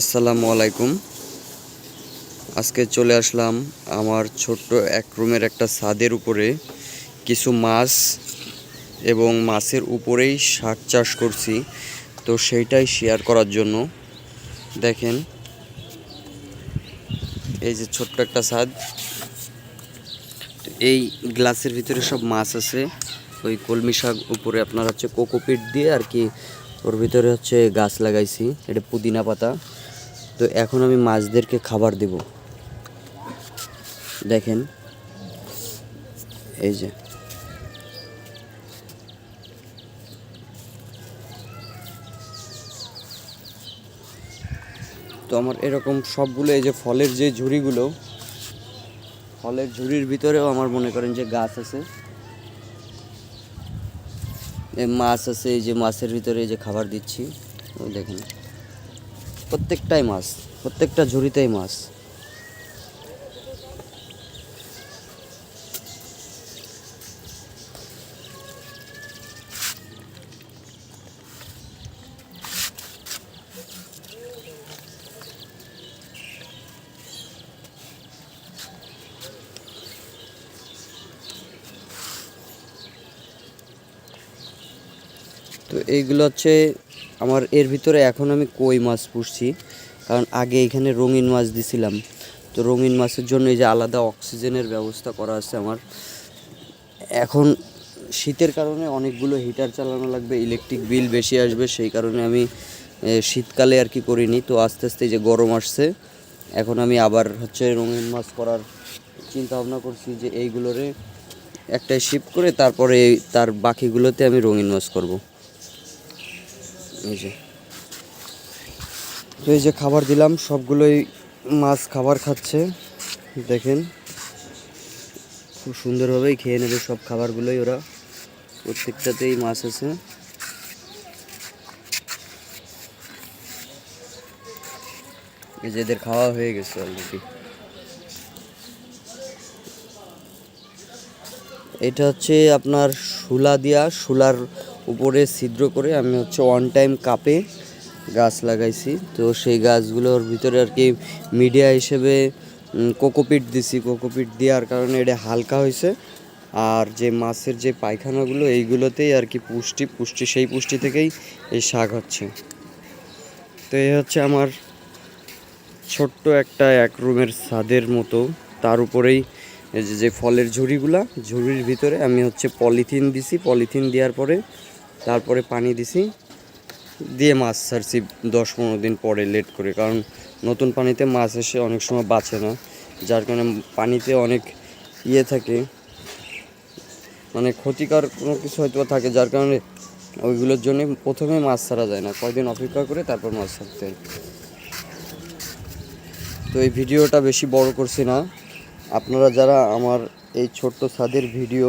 আসসালামু আলাইকুম। আজকে চলে আসলাম আমার ছোট্ট এক রুমের একটা ছাদের উপরে। কিছু মাছ এবং মাছের উপরেই শাক চাষ করছি, তো সেইটাই শেয়ার করার জন্য। দেখেন, এই যে ছোট্ট একটা ছাদ। এই গ্লাসের ভিতরে সব মাছ আছে। ওই কলমি শাক উপরে আপনার হচ্ছে কোকোপিট দিয়ে আর কি ওর ভিতরে হচ্ছে গাছ লাগাইছি, এটা পুদিনা পাতা। তো এখন আমি মাছদেরকে খাবার দেব। দেখেন, এই যে। তো আমার এরকম সবগুলো এই যে ফলের যে ঝুড়িগুলো, ফলের ঝুড়ির ভিতরেও আমার মনে করেন যে গাছ আছে। মাছ আছে, এই যে মাছের ভিতরে যে খাবার দিচ্ছি দেখেন। প্রত্যেকটাই মাছ, প্রত্যেকটা ঝুড়িতেই মাছ। তো এইগুলো হচ্ছে আমার, এর ভিতরে এখন আমি কই মাছ পুষছি। কারণ আগে এখানে রঙিন মাছ দিছিলাম। তো রঙিন মাছের জন্য এই যে আলাদা অক্সিজেনের ব্যবস্থা করা আছে আমার। এখন শীতের কারণে অনেকগুলো হিটার চালানো লাগবে, ইলেকট্রিক বিল বেশি আসবে, সেই কারণে আমি শীতকালে আর কি করিনি। তো আস্তে আস্তে যে গরম আসছে, এখন আমি আবার হচ্ছে রঙিন মাছ করার চিন্তা ভাবনা করছি যে এইগুলোরে একটাই শিফট করে তারপরে তার বাকিগুলোতে আমি রঙিন মাছ করব। এই যে। তো এই যে খাবার দিলাম, সবগুলোই মাছ খাবার খাচ্ছে, দেখেন। খুব সুন্দরভাবেই খেয়ে নেবে সব খাবারগুলোই ওরা। প্রত্যেকটাতেই মাছ আছে। এই যে এদের খাওয়া হয়ে গেছে অলরেডি এটা হচ্ছে আপনার শুলা দিয়া শুলার উপরে ছিদ্র করে আমি হচ্ছে ওয়ান টাইম কাপে গাছ লাগাইছি। তো সেই গাছগুলোর ভিতরে আর কি মিডিয়া হিসেবে কোকোপিট দিছি। কোকোপিট দেওয়ার কারণে এটা হালকা হয়েছে। আর যে মাছের যে পায়খানাগুলো, এইগুলোতেই আর কি পুষ্টি পুষ্টি, সেই পুষ্টি থেকেই এই শাক হচ্ছে। তো এই হচ্ছে আমার ছোট্ট একটা এক রুমের ছাদের মতো। তার উপরেই যে ফলের ঝুড়িগুলা, ঝুড়ির ভিতরে আমি হচ্ছে পলিথিন দিছি। পলিথিন দেওয়ার পরে তারপরে পানি দিছি। দিয়ে মাছ ছাড়ছি দশ পনেরো দিন পরে লেট করে, কারণ নতুন পানিতে মাছ এসে অনেক সময় বাঁচে না, যার কারণে পানিতে অনেক ইয়ে থাকে মানে ক্ষতিকর কোনো কিছু হয়তো থাকে, যার কারণে ওইগুলোর জন্য প্রথমে মাছ ছাড়া যায় না, কয়দিন অপেক্ষা করে তারপর মাছ ছাড়তে তো এই ভিডিওটা বেশি বড় করছি না। আপনারা যারা আমার এই ছোট্ট ছাদের ভিডিও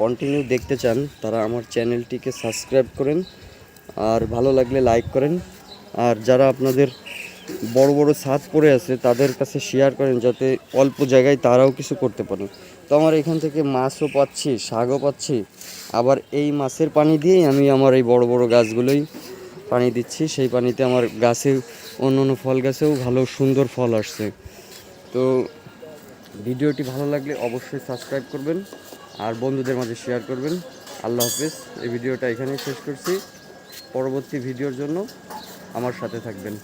কন্টিনিউ দেখতে চান, তারা আমার চ্যানেলটিকে সাবস্ক্রাইব করেন, আর ভালো লাগলে লাইক করেন। আর যারা আপনাদের বড় বড় ছাদ পড়ে আছে, তাদের কাছে শেয়ার করেন, যাতে অল্প জায়গায় তারাও কিছু করতে পারে। তো আমার এখান থেকে মাছও পাচ্ছি, শাকও পাচ্ছি। আবার এই মাছের পানি দিয়েই আমি আমার এই বড় বড় গাছগুলোই পানি দিচ্ছি। সেই পানিতে আমার গাছে, অন্য অন্য ফল গাছেও ভালো সুন্দর ফল আসছে। তো ভিডিওটি ভালো লাগলে অবশ্যই সাবস্ক্রাইব করবেন। আর বন্ধুদের মাঝে শেয়ার করবেন। আল্লাহ হাফিজ, এই ভিডিওটা এখানেই শেষ করছি। পরবর্তী ভিডিওর জন্য আমার সাথে থাকবেন।